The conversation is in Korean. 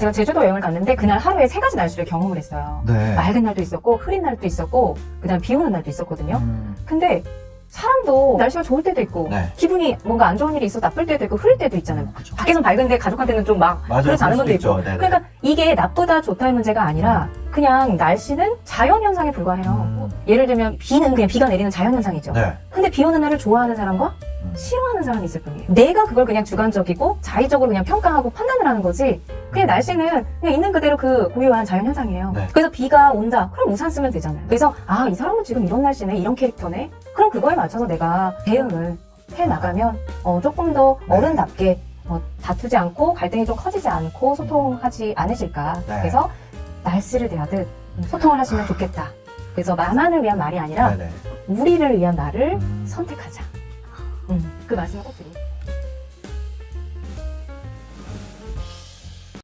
제가 제주도 여행을 갔는데 그날 하루에 세 가지 날씨를 경험을 했어요. 네. 맑은 날도 있었고 흐린 날도 있었고 그다음 비 오는 날도 있었거든요. 음, 근데 사람도 날씨가 좋을 때도 있고 네. 기분이 뭔가 안 좋은 일이 있어 나쁠 때도 있고 흐릴 때도 있잖아요. 그죠. 밖에선 밝은데 가족한테는 좀 막. 그렇지 않은 수도 있고. 네네. 그러니까 이게 나쁘다 좋다의 문제가 아니라 그냥 날씨는 자연 현상에 불과해요. 음. 예를 들면 비는 그냥 비가 내리는 자연 현상이죠. 네. 근데 비 오는 날을 좋아하는 사람과 음. 싫어하는 사람이 있을 뿐이에요. 내가 그걸 그냥 주관적이고 자의적으로 그냥 평가하고 판단을 하는 거지. 그냥 날씨는 그냥 있는 그대로 그 고유한 자연 현상이에요. 네. 그래서 비가 온다. 그럼 우산 쓰면 되잖아요. 그래서 아, 이 사람은 지금 이런 날씨네. 이런 캐릭터네. 그럼 그거에 맞춰서 내가 대응을 해 나가면 어, 조금 더 네. 어른답게 어, 다투지 않고 갈등이 좀 커지지 않고 소통하지 않으실까. 네. 그래서 날씨를 대하듯 소통을 하시면 좋겠다. 그래서 나만을 위한 말이 아니라 네네. 우리를 위한 말을 음. 선택하자. 음, 그 말씀을 꼭 드리고